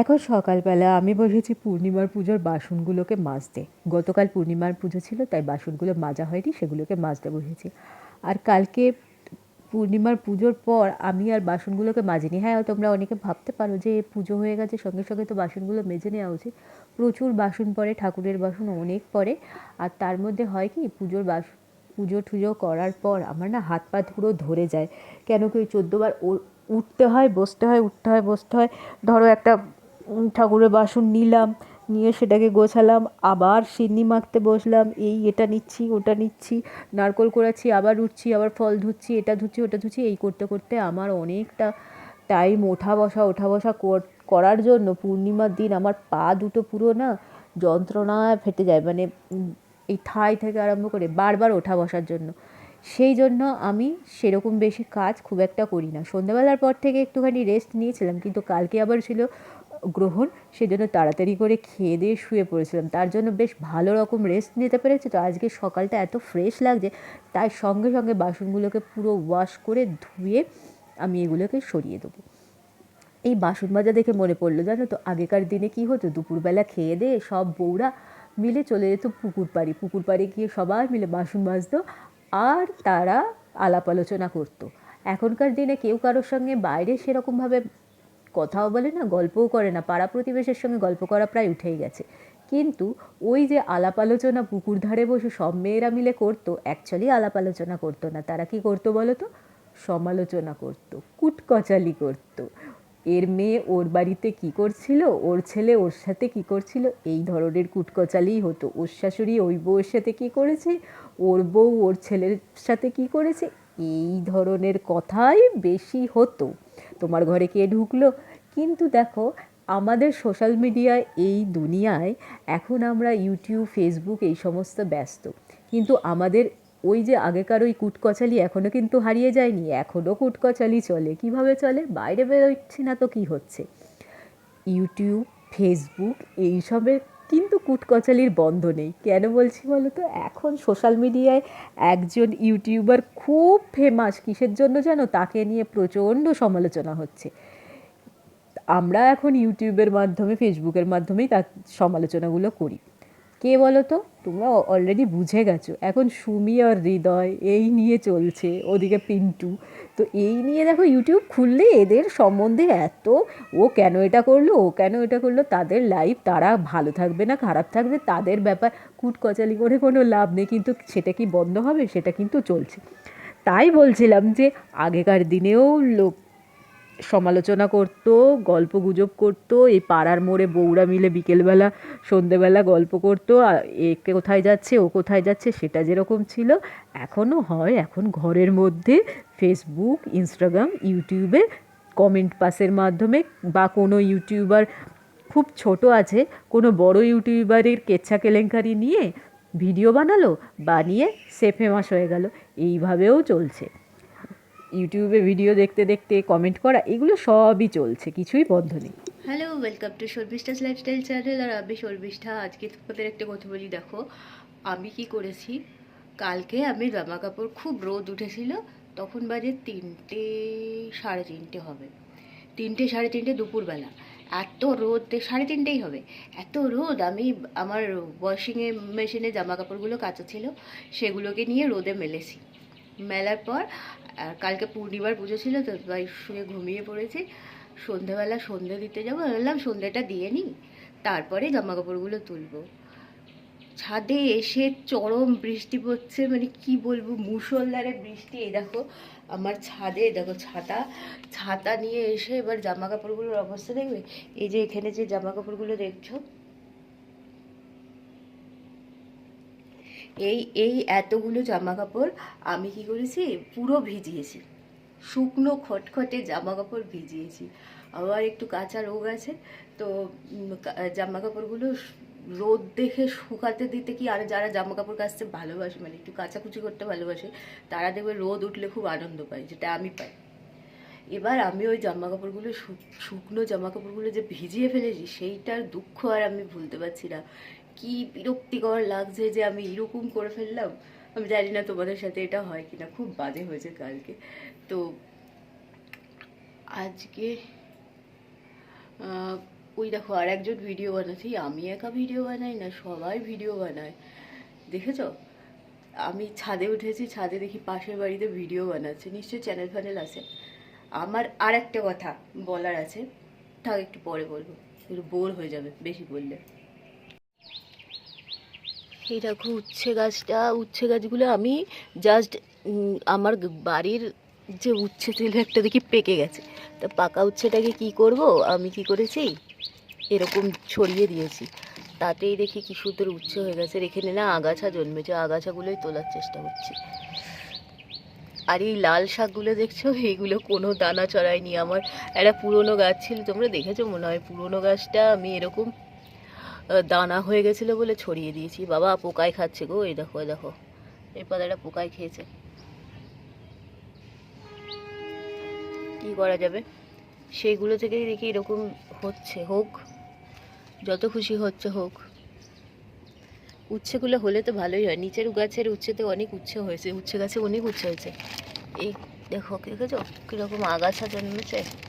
এখন সকালবেলা আমি বসেছি পূর্ণিমার পুজোর বাসনগুলোকে মাজতে। গতকাল পূর্ণিমার পুজো ছিল, তাই বাসনগুলো মাজা হয়নি, সেগুলোকে মাজতে বসেছি। আর কালকে পূর্ণিমার পুজোর পর আমি আর বাসনগুলোকে মাজিনি। হ্যাঁ তোমরা অনেকে ভাবতে পারো যে পুজো হয়ে গেছে, সঙ্গে সঙ্গে তো বাসনগুলো মেজে নেওয়া উচিত। প্রচুর বাসন পড়ে, ঠাকুরের বাসন অনেক পড়ে। আর তার মধ্যে হয় কি, পুজোর বাস, পুজো টুজো করার পর আমার না হাত পা পুরো ধরে যায়। কেন কি ওই চোদ্দোবার উঠতে হয়, বসতে হয়, উঠতে হয়, বসতে হয়। ধরো একটা ঠাকুরের বাসন নিলাম, নিয়ে সেটাকে গোছালাম, আবার সিন্নি মাখতে বসলাম, এই এটা নিচ্ছি, ওটা নিচ্ছি, নারকোল কোড়াচ্ছি, আবার উঠছি আবার ফল ধুচ্ছি, এটা ধুচ্ছি, ওটা ধুচ্ছি, এই করতে করতে আমার অনেকটা টাইম ওঠা বসা ওঠা বসা কর- করার জন্য পূর্ণিমার দিন আমার পা দুটো পুরো না যন্ত্রণায় ফেটে যায় মানে এই ঠাই থেকে আরম্ভ করে বারবার ওঠা বসার জন্য। সেই জন্য আমি সেরকম বেশি কাজ খুব একটা করি না। সন্ধ্যাবেলার পর থেকে একটুখানি রেস্ট নিয়েছিলাম, কিন্তু কালকে আবার ছিল গ্রহণ, সেজন্য তাড়াতাড়ি করে খেয়ে দিয়ে শুয়ে পড়েছিলাম। তার জন্য বেশ ভালো রকম রেস্ট নিতে পেরেছি। তো আজকে সকালটা এত ফ্রেশ লাগছে, তাই সঙ্গে সঙ্গে বাসনগুলোকে পুরো ওয়াশ করে ধুয়ে আমি এগুলোকে সরিয়ে দেবো। এই বাসন মাজা দেখে মনে পড়ল, জানো তো? আগেকার দিনে কি হতো? দুপুরবেলা খেয়ে দিয়ে সব বউরা মিলে চলে যেত পুকুর পাড়ি। পুকুর পাড়ে গিয়ে সবাই মিলে বাসন মাজতো, আর তারা আলাপ আলোচনা করতো। এখনকার দিনে কেউ কারোর সঙ্গে বাইরে সেরকমভাবে কথাও বলে না, গল্পও করে না, পাড়া প্রতিবেশের সঙ্গে গল্প করা প্রায় উঠেই গেছে। কিন্তু ওই যে আলাপ আলোচনা পুকুর ধারে বসে সব মেয়েরা মিলে করতো অ্যাকচুয়ালি আলাপ আলোচনা করতো না। তারা কি করতো বলো তো? সমালোচনা করতো, কুটকচালি করতো। এর মেয়ে ওর বাড়িতে কি করছিল, ওর ছেলে ওর সাথে কি করছিল, এই ধরনের কুটকচালিই হতো। ওর শাশুড়ি ওই বউয়ের সাথে কি করেছে, ওর বউ ওর ছেলের সাথে কি করেছে এই ধরনের কথাই বেশি হতো। তোমার ঘরে কে ঢুকলো? কিন্তু দেখো, আমাদের সোশ্যাল মিডিয়ায় এই দুনিয়ায় এখন আমরা ইউটিউব ফেসবুক এই সমস্ত ব্যস্ত। কিন্তু আমাদের ওই যে আগেকার ওই কুটকচালি এখনও কিন্তু হারিয়ে যায়নি। এখনও কুটকচালি চলে। কীভাবে চলে? বাইরে বেরোচ্ছি না তো কি হচ্ছে? ইউটিউব ফেসবুক এইসবের কিন্তু কুটকচালির বন্ধ নেই। কেন বলছি বলো তো? এখন সোশ্যাল মিডিয়ায় একজন ইউটিউবার খুব ফেমাস কিসের জন্য জানো? তাকে নিয়ে প্রচণ্ড সমালোচনা হচ্ছে। আমরা এখন ইউটিউবের মাধ্যমে ফেসবুকের মাধ্যমেই তার সমালোচনাগুলো করি। কে বলো তো তোমরা অলরেডি বুঝে গেছো। এখন সুমি আর হৃদয়, এই নিয়ে চলছে ওদিকে পিন্টু। তো এই নিয়ে দেখো ইউটিউব খুললে এদের সম্বন্ধে এত, ও কেন এটা করল, ও কেন এটা করল, তাদের লাইফ তারা ভালো থাকবে না, খারাপ থাকবে, তাদের ব্যাপার কুটকচালি করে কোনো লাভ নেই, কিন্তু সেটা কি বন্ধ হবে? সেটা কিন্তু চলছে। তাই বলছিলাম যে আগেকার দিনেও লোক সমালোচনা করতো, গল্প গুজব করতো, এই পাড়ার মোড়ে বউরা মিলে বিকেলবেলা, সন্ধেবেলা গল্প করতো এ কোথায় যাচ্ছে, ও কোথায় যাচ্ছে, সেটা যেরকম ছিল, এখনও হয়, এখন ঘরের মধ্যে ফেসবুক ইনস্টাগ্রাম ইউটিউবে কমেন্ট পাসের মাধ্যমে বা কোনো ইউটিউবার খুব ছোট আছে, কোনো বড় ইউটিউবারের কেচ্ছা কেলেঙ্কারি নিয়ে ভিডিও বানালো, বানিয়ে সে ফেমাস হয়ে গেল, এইভাবেও চলছে। ইউটিউবে ভিডিও দেখতে দেখতে কমেন্ট করা, এগুলো সবই চলছে, কিছুই বন্ধ নেই। Hello welcome to Sharbishtha's lifestyle channel আর আমি শর্বিষ্ঠা আজকে তোমাদের একটা কথা বলি, দেখো, আমি কি করেছি? কালকে আমি জামা কাপড় খুব রোদ উঠেছিল, তখন বাজে তিনটে সাড়ে তিনটে হবে। তিনটে সাড়ে তিনটে দুপুরবেলা। এত রোদ, সাড়ে তিনটেই হবে। এত রোদ, আমি আমার ওয়াশিংয়ে মেশিনে জামা কাপড়গুলো কাঁচা ছিল, সেগুলোকে নিয়ে রোদে মেলেছি। মেলার পর আর কালকে পূর্ণিমার পুজো ছিল তো তাই শুয়ে ঘুমিয়ে পড়েছি। সন্ধেবেলা সন্ধে দিতে যাব। বললাম, সন্ধেটা দিয়ে নিই, তারপরে জামা কাপড়গুলো তুলবো। ছাদে এসে চরম বৃষ্টি পড়ছে মানে কি বলব, মুষলধারে বৃষ্টি। এই দেখো, আমার ছাদে দেখো ছাতা। ছাতা নিয়ে এসে এবার জামা কাপড়গুলোর অবস্থা দেখবে? এই যে এখানে যে জামা কাপড়গুলো দেখছ এই এই এতগুলো জামা কাপড় আমি কি করেছি? পুরো ভিজিয়েছি। শুকনো খটখটে জামা কাপড় ভিজিয়েছি। আবার একটু কাঁচা রোগ আছে, তো জামা কাপড়গুলো রোদ দেখে শুকাতে দিতে কি আর যারা জামা কাপড় কাচতে ভালোবাসে মানে একটু কাচাকুচি করতে ভালোবাসে, তারা দেখবে রোদ উঠলে খুব আনন্দ পায়, যেটা আমি পাই। এবার আমি ওই জামা কাপড়গুলো শুকনো জামা কাপড়গুলো যে ভিজিয়ে ফেলেছি, সেইটার দুঃখ আর আমি ভুলতে পারছি না। কি বিরক্তিকর লাগছে যে আমি এরকম করে ফেললাম। আমি জানি না তোমাদের সাথে এটা হয় কিনা, খুব বাজে হয়েছে কালকে। তো আজকে ওই দেখো আর একজন ভিডিও বানাচ্ছি। আমি একা ভিডিও বানাই না, সবাই ভিডিও বানায়। দেখেছ? আমি ছাদে উঠেছি, ছাদে দেখি পাশের বাড়িতে ভিডিও বানাচ্ছে। নিশ্চয়ই চ্যানেল ফ্যানেল আছে। আমার আর একটা কথা বলার আছে। থাক একটু পরে বলব। একটু বোর হয়ে যাবে, বেশি বললে। এই দেখো উচ্ছে গাছটা, উচ্ছে গাছগুলো আমি জাস্ট আমার বাড়ির যে উচ্ছে ছিল একটা দেখি পেকে গেছে। তা পাকা উচ্ছেটাকে কি করব? আমি কি করেছি? এরকম ছড়িয়ে দিয়েছি। তাতেই দেখি কি সুন্দর উচ্ছে হয়ে গেছে। এখানে না আগাছা জন্মেছে, আগাছাগুলোই তোলার চেষ্টা করছি। আর এই লাল শাকগুলো দেখছ? এইগুলো কোনো দানা চড়ায়নি আমার। একটা পুরনো গাছ ছিল, তোমরা দেখেছ মনে হয়? পুরনো গাছটা আমি এরকম দানা হয়ে গেছিল বলে ছড়িয়ে দিয়েছি। বাবা, পোকায় খাচ্ছে গো। এই দেখো এই দেখো। এই পাতাটা পোকায় খেয়েছে। কি করা যাবে? সেইগুলো থেকেই দেখি এরকম হচ্ছে। হোক, যত খুশি হচ্ছে হোক। উচ্ছেগুলো হলে তো ভালোই হয়। নিচের গাছের উচ্ছেতে অনেক উচ্ছে হয়েছে। উচ্ছে গাছে অনেক উচ্ছে হয়েছে। এই দেখো দেখেছ? কীরকম আগাছা জন্মেছে।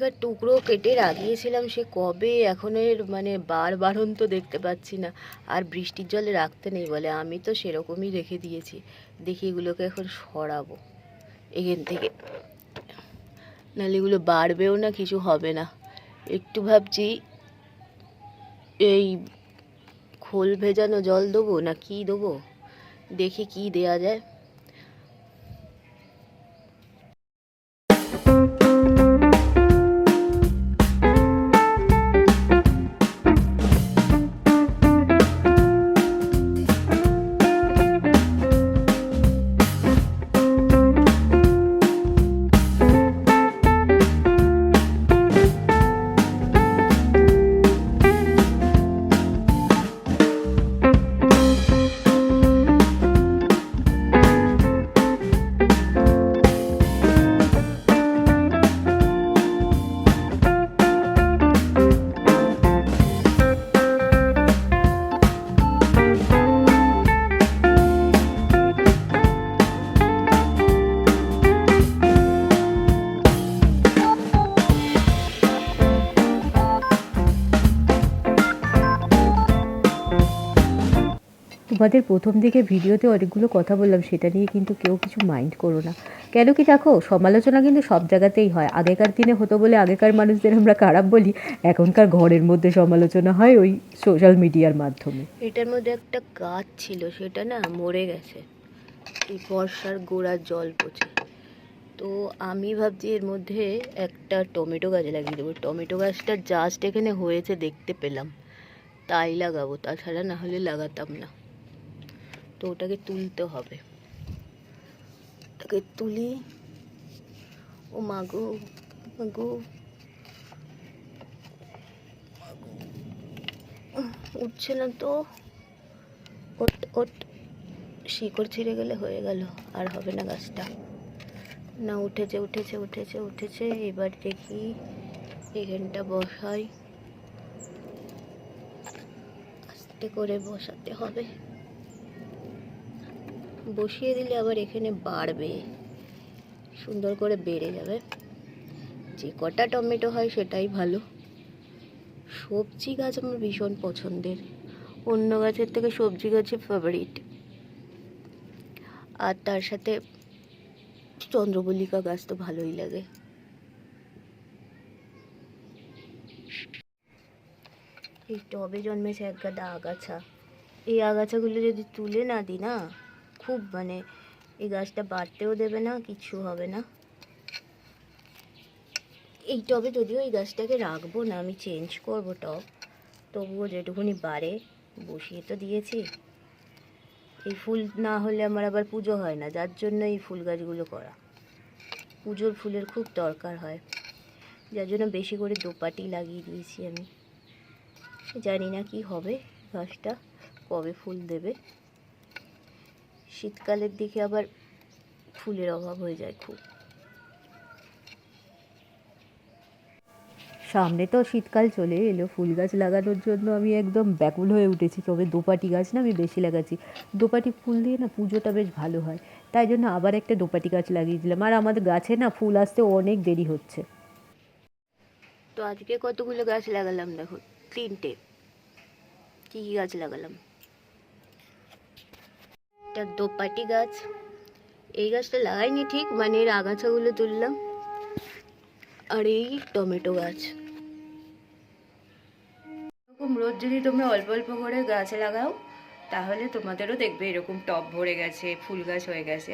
মল্লিকার টুকরো কেটে লাগিয়েছিলাম সে কবে এখন এর মানে বার বারণ তো দেখতে পাচ্ছি না। আর বৃষ্টির জলে রাখতে নেই বলে আমি তো সেরকমই রেখে দিয়েছি। দেখি এগুলোকে এখন সরাবো। এখান থেকে। নাহলে এগুলো বাড়বেও না, কিছু হবে না। একটু ভাবছি, এই খোল ভেজানো জল দেবো না কি দেবো? দেখি কি দেয়া যায়। তোমাদের প্রথম দিকে ভিডিওতে অনেকগুলো কথা বললাম, সেটা নিয়ে কিন্তু কেউ কিছু মাইন্ড করো না। কেন কি দেখো, সমালোচনা কিন্তু সব জায়গাতেই হয়। আগেকার দিনে হতো বলে আগেকার মানুষদের আমরা খারাপ বলি, এখনকার ঘরের মধ্যে সমালোচনা হয় ওই সোশ্যাল মিডিয়ার মাধ্যমে। এটার মধ্যে একটা গাছ ছিল, সেটা না মরে গেছে। এই বর্ষার গোড়ার জল পচে। তো আমি ভাবছি এর মধ্যে একটা টমেটো গাছ লাগিয়ে দেবো। টমেটো গাছটা জাস্ট এখানে হয়েছে, দেখতে পেলাম। তাই লাগাবো, তাছাড়া না হলে লাগাতাম না। তো ওটাকে তুলতে হবে। ওটাকে তুলি। ও মাগো মাগো উঠছে না তো। ওট ওট। শিকড় ছিঁড়ে গেলে হয়ে গেল, আর হবে না গাছটা। না, উঠেছে উঠেছে উঠেছে উঠেছে। এবার দেখি এখানটা বসাই। আস্তে করে বসাতে হবে। বসিয়ে দিলে আবার এখানে বাড়বে। সুন্দর করে বেড়ে যাবে। যে কটা টমেটো হয় সেটাই ভালো। সবজি গাছ আমার ভীষণ পছন্দের। অন্য গাছের থেকে সবজি গাছে ফেভারিট আর তার সাথে চন্দ্রমল্লিকা গাছ তো ভালোই লাগে। এই টবে জন্মেছে এক গাদা আগাছা। এই আগাছাগুলো যদি তুলে না দিই না খুব মানে এই গাছটা বাড়তেও দেবে না, কিছু হবে না। এই টবে যদিও এই গাছটাকে রাখব না, আমি চেঞ্জ করব টব, তবুও যেটুকুনি বাড়ে বসিয়ে তো দিয়েছি। এই ফুল না হলে আমার আবার পুজো হয় না, যার জন্য এই ফুল গাছগুলো করা। পুজোর ফুলের খুব দরকার হয়, যার জন্য বেশি করে দোপাটি লাগিয়ে দিয়েছি আমি। জানি না কি হবে গাছটা, কবে ফুল দেবে। শীতকালের দিকে আবার ফুলের অভাব হয়ে যায় খুব। সামনে তো শীতকাল চলে এলো ফুল গাছ লাগানোর জন্য আমি একদম ব্যাকুল হয়ে উঠেছি তবে দোপাটি গাছ না আমি বেশি লাগাচ্ছি। দোপাটি ফুল দিয়ে না পুজোটা বেশ ভালো হয় তাই জন্য আবার একটা দোপাটি গাছ লাগিয়ে দিলাম। আর আমাদের গাছে না ফুল আসতে অনেক দেরি হচ্ছে। তো আজকে কতগুলো গাছ লাগালাম দেখো? তিনটে। কী কী গাছ লাগালাম? একটা দোপাটি গাছ। এই গাছটা লাগাইনি ঠিক মানে এর আগাছাগুলো তুললাম। আর এই টমেটো গাছ। এরকম রোজ যদি তুমি অল্প অল্প করে গাছ লাগাও, তাহলে তোমাদেরও দেখবে এরকম টব ভরে গেছে, ফুল গাছ হয়ে গেছে।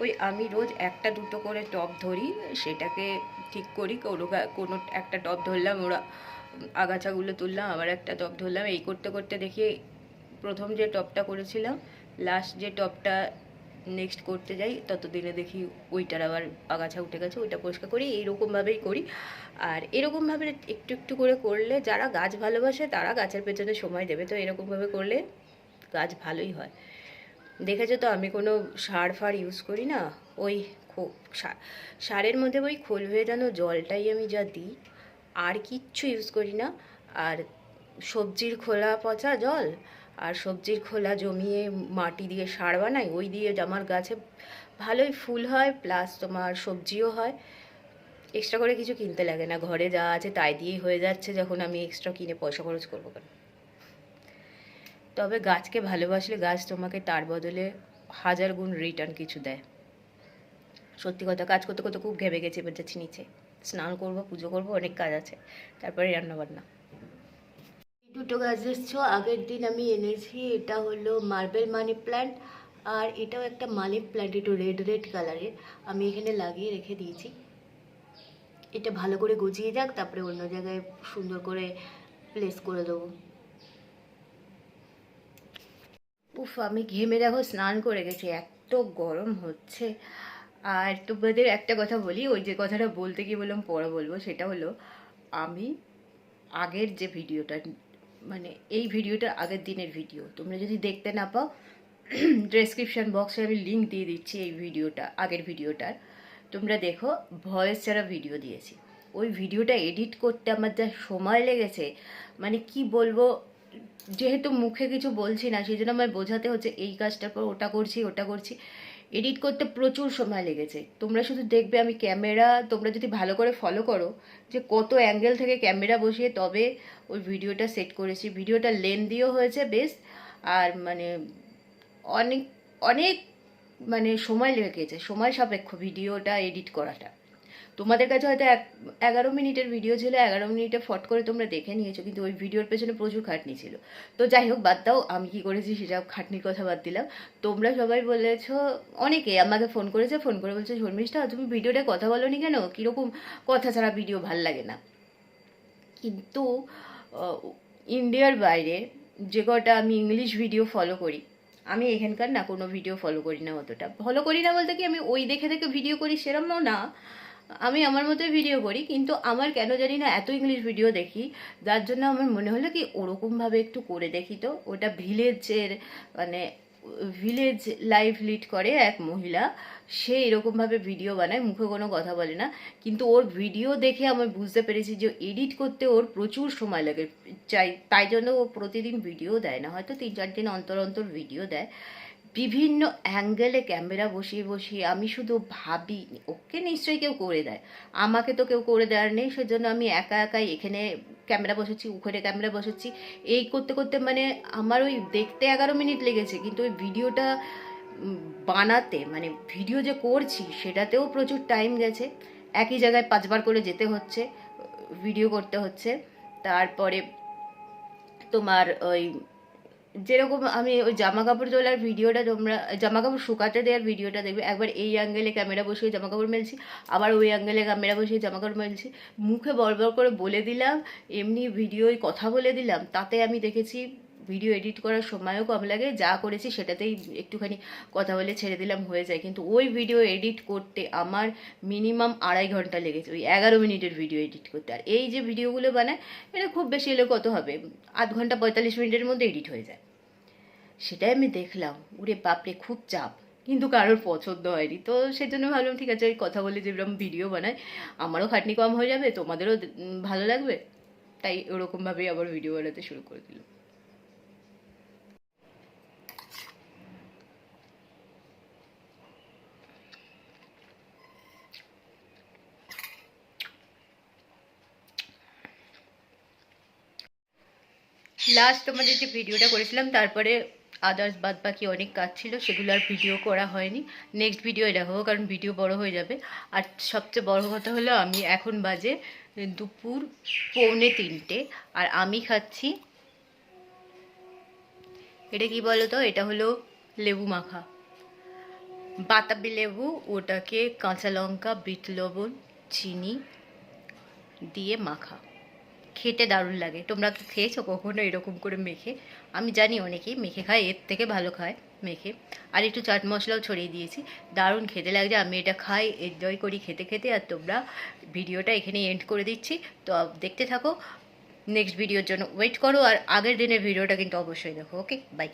ওই আমি রোজ একটা দুটো করে টব ধরি, সেটাকে ঠিক করি, কোনো কোনো একটা টব ধরলাম, ওরা আগাছাগুলো তুললাম, আবার একটা টব ধরলাম। এই করতে করতে দেখি প্রথম যে টবটা করেছিলাম লাস্ট যে টবটা নেক্সট করতে যাই, ততদিনে দেখি ওইটার আবার আগাছা উঠে গেছে, ওইটা পরিষ্কার করি, এইরকমভাবেই করি। আর এরকমভাবে একটু একটু করে করলে যারা গাছ ভালোবাসে তারা গাছের পেছনে সময় দেবে। তো এরকমভাবে করলে গাছ ভালোই হয়। দেখেছ তো আমি কোনো সার ফার ইউজ করি না? ওই সারের মধ্যে ওই খোল ভেজানো জলটাই আমি যা দিই, আর কিচ্ছু ইউজ করি না। আর সবজির খোলা পচা জল আর সবজির খোলা জমিয়ে মাটি দিয়ে সার বানাই, ওই দিয়ে আমার গাছে ভালোই ফুল হয় প্লাস তোমার সবজিও হয়। এক্সট্রা করে কিছু কিনতে লাগে না, ঘরে যা আছে তাই দিয়েই হয়ে যাচ্ছে, যখন আমি এক্সট্রা কিনে পয়সা খরচ করব কেন? তবে গাছকে ভালোবাসলে গাছ তোমাকে তার বদলে হাজার গুণ রিটার্ন কিছু দেয়। সত্যি কথা, কাজ করতে করতে খুব ঘেবে গেছে, এবার যাচ্ছি নিচে। স্নান করব, পুজো করব, অনেক কাজ আছে, তারপরে রান্না বান্না এই দুটো গাছ এসছো আগের দিন আমি এনেছি, এটা হলো মার্বেল মানি প্ল্যান্ট আর এটাও একটা মানি প্ল্যান্ট একটু রেড রেড কালারের আমি এখানে লাগিয়ে রেখে দিয়েছি। এটা ভালো করে গুছিয়ে যাক, তারপরে অন্য জায়গায় সুন্দর করে প্লেস করে দেবো। উফ, আমি ঘেমে দেখো স্নান করে গেছি, এত গরম হচ্ছে। আর তোমাদের একটা কথা বলি, ওই যে কথাটা বলতে গিয়ে বললাম, পরে বলব, সেটা হলো, আমি আগের যে ভিডিওটা মানে এই ভিডিওটা আগের দিনের ভিডিও। তোমরা যদি দেখতে না পাও ডেসক্রিপশন বক্সে আমি লিঙ্ক দিয়ে দিচ্ছি এই ভিডিওটা, আগের ভিডিওটার। তোমরা দেখো ভয়েস ছাড়া ভিডিও দিয়েছি। ওই ভিডিওটা এডিট করতে আমার যা সময় লেগেছে মানে কি বলব, যেহেতু মুখে কিছু বলছি না সেই জন্য আমায় বোঝাতে হচ্ছে, এই কাজটার পর ওটা করছি ওটা করছি। এডিট করতে প্রচুর সময় লেগেছে। তোমরা শুধু দেখবে আমি ক্যামেরা, তোমরা যদি ভালো করে ফলো করো যে কত অ্যাঙ্গেল থেকে ক্যামেরা বসিয়ে তবে ওই ভিডিওটা সেট করেছি। ভিডিওটা লেন্দিও হয়েছে বেশ, আর মানে অনেক অনেক মানে সময় লেগেছে। সময় সাপেক্ষ ভিডিওটা এডিট করাটা। তোমাদের কাছে হয়তো এক, এগারো মিনিটের ভিডিও ছিল, এগারো মিনিটে ফট করে তোমরা দেখে নিয়েছো, কিন্তু ওই ভিডিওর পেছনে প্রচুর খাটনি ছিল। তো যাই হোক, বাদ দাও, আমি কি করেছি সেটা খাটনির কথা বাদ দিলাম। তোমরা সবাই বলেছ, অনেকে আমাকে ফোন করেছে ফোন করে বলছে, শর্মিষ্ঠা, তুমি ভিডিওটায় কথা বলো নি কেন? কীরকম কথা ছাড়া ভিডিও ভালো লাগে না? কিন্তু ইন্ডিয়ার বাইরে যে কটা আমি ইংলিশ ভিডিও ফলো করি, আমি এখানকার না কোনো ভিডিও ফলো করি না অতটা। ফলো করি না বলতে কি, আমি ওই দেখে দেখে ভিডিও করি সেরমও না আমি আমার মতোই ভিডিও করি, কিন্তু আমার কেন জানি না এত ইংলিশ ভিডিও দেখি, যার জন্য আমার মনে হলো কি ওরকমভাবে একটু করে দেখি তো। ওটা ভিলেজের মানে ভিলেজ লাইফ লিড করে এক মহিলা, সে এরকমভাবে ভিডিও বানায়, মুখে কোনো কথা বলে না। কিন্তু ওর ভিডিও দেখে আমি বুঝতে পেরেছি যে এডিট করতে ওর প্রচুর সময় লাগে। চাই, তাই জন্য ও প্রতিদিন ভিডিও দেয় না। হয়তো তিন চার দিন অন্তর অন্তর ভিডিও দেয়। বিভিন্ন অ্যাঙ্গেলে ক্যামেরা বসিয়ে বসিয়ে আমি শুধু ভাবি, ওকে নিশ্চয়ই কেউ করে দেয়। আমাকে তো কেউ করে দেওয়ার নেই, সেজন্য আমি একা একাই এখানে ক্যামেরা বসাচ্ছি ওখানে ক্যামেরা বসাচ্ছি। এই করতে করতে মানে আমার ওই দেখতে এগারো মিনিট লেগেছে, কিন্তু ওই ভিডিওটা বানাতে মানে ভিডিও যে করছি, সেটাতেও প্রচুর টাইম গেছে। একই জায়গায় পাঁচবার করে যেতে হচ্ছে, ভিডিও করতে হচ্ছে। তারপরে তোমার ওই যেরকম আমি ওই জামা কাপড় তোলার ভিডিওটা তোমরা জামা কাপড় শুকাতে দেওয়ার ভিডিওটা দেখবে। একবার এই অ্যাঙ্গেলে ক্যামেরা বসিয়ে জামা কাপড় মেলছি, আবার ওই অ্যাঙ্গেলে ক্যামেরা বসিয়ে জামা কাপড় মেলছি। মুখে বড় করে বলে দিলাম, এমনি ভিডিওয় কথা বলে দিলাম, তাতে আমি দেখেছি ভিডিও এডিট করার সময়ও কম লাগে। যা করেছি সেটাতেই একটুখানি কথা বলে ছেড়ে দিলাম, হয়ে যায়। কিন্তু ওই ভিডিও এডিট করতে আমার মিনিমাম আড়াই ঘণ্টা লেগেছে, ওই এগারো মিনিটের ভিডিও এডিট করতে। আর এই যে ভিডিওগুলো বানায়, এটা খুব বেশি এলে কত হবে? আধ ঘণ্টা পঁয়তাল্লিশ মিনিটের মধ্যে এডিট হয়ে যায়। সেটাই আমি দেখলাম, ওরে বাপরে, খুব চাপ। কিন্তু কারোর পছন্দ হয়নি। তো সেজন্য ভাবলাম, ঠিক আছে, ওই কথা বলে যেরকম ভিডিও বানাই, আমারও খাটনি কম হয়ে যাবে, তোমাদেরও ভালো লাগবে। তাই ওরকমভাবেই আবার ভিডিও বানাতে শুরু করে দিলাম। লাস্ট তোমাদের যে ভিডিওটা করেছিলাম, তারপরে আদার্স বাদ বাকি অনেক কাজ ছিল, সেগুলো আর ভিডিও করা হয়নি। নেক্সট ভিডিও দেখাবো, কারণ ভিডিও বড় হয়ে যাবে। আর সবচেয়ে বড় কথা হলো, আমি এখন বাজে দুপুর পৌনে তিনটে, আর আমি খাচ্ছি এটা কি বলো তো এটা হলো লেবু মাখা। বাতাবি লেবু, ওটাকে কাঁচা লঙ্কা, বিট লবণ, চিনি দিয়ে মাখা। খেতে দারুণ লাগে। তোমরা খেয়েছো কখনো এরকম করে মেখে? আমি জানি অনেকেই মেখে খায়, এর থেকে ভালো খায় মেখে। আর একটু চাট মশলাও ছড়িয়ে দিয়েছি। দারুণ খেতে লাগছে, আমি এটা খাই এনজয় করি খেতে খেতে। আর তোমরা ভিডিওটা এখানে এন্ড করে দিচ্ছি। তো দেখতে থাকো নেক্সট ভিডিওর জন্য ওয়েট করো। আর আগের দিনের ভিডিওটা কিন্তু অবশ্যই দেখো ওকে বাই